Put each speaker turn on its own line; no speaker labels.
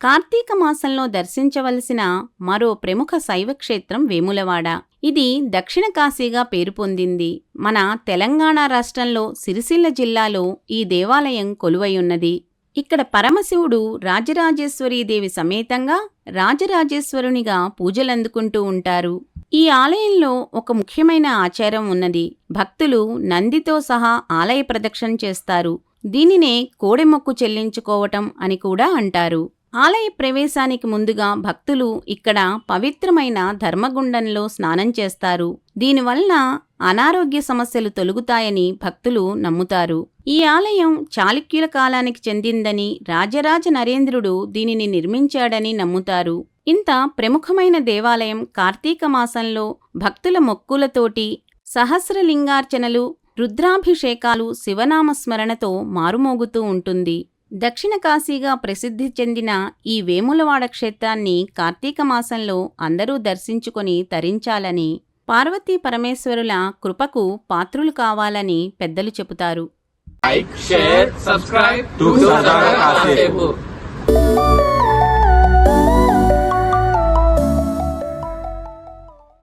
కార్తీక మాసంలో దర్శించవలసిన మరో ప్రముఖ శైవక్షేత్రం వేములవాడ. ఇది దక్షిణ కాశీగా పేరు పొందింది. మన తెలంగాణ రాష్ట్రంలో సిరిసిల్ల జిల్లాలో ఈ దేవాలయం కొలువైయున్నది. ఇక్కడ పరమశివుడు రాజరాజేశ్వరీదేవి సమేతంగా రాజరాజేశ్వరునిగా పూజలందుకుంటూ ఉంటారు. ఈ ఆలయంలో ఒక ముఖ్యమైన ఆచారం ఉన్నది. భక్తులు నందితో సహా ఆలయ ప్రదక్షిణ చేస్తారు. దీనినే కోడెమొక్కు చెల్లించుకోవటం అని కూడా అంటారు. ఆలయ ప్రవేశానికి ముందుగా భక్తులు ఇక్కడ పవిత్రమైన ధర్మగుండంలో స్నానం చేస్తారు. దీనివల్ల అనారోగ్య సమస్యలు తొలుగుతాయని భక్తులు నమ్ముతారు. ఈ ఆలయం చాళుక్యుల కాలానికి చెందిందని రాజరాజ నరేంద్రుడు దీనిని నిర్మించాడని నమ్ముతారు. ఇంత ప్రముఖమైన దేవాలయం కార్తీక మాసంలో భక్తుల మొక్కులతోటి సహస్రలింగార్చనలు రుద్రాభిషేకాలు శివనామస్మరణతో మారుమోగుతూ ఉంటుంది. దక్షిణ కాశీగా ప్రసిద్ధి చెందిన ఈ వేములవాడ క్షేత్రాన్ని కార్తీక మాసంలో అందరూ దర్శించుకొని తరించాలని పార్వతీ పరమేశ్వరుల కృపకు పాత్రులు కావాలని పెద్దలు చెబుతారు.
Like, share, subscribe. To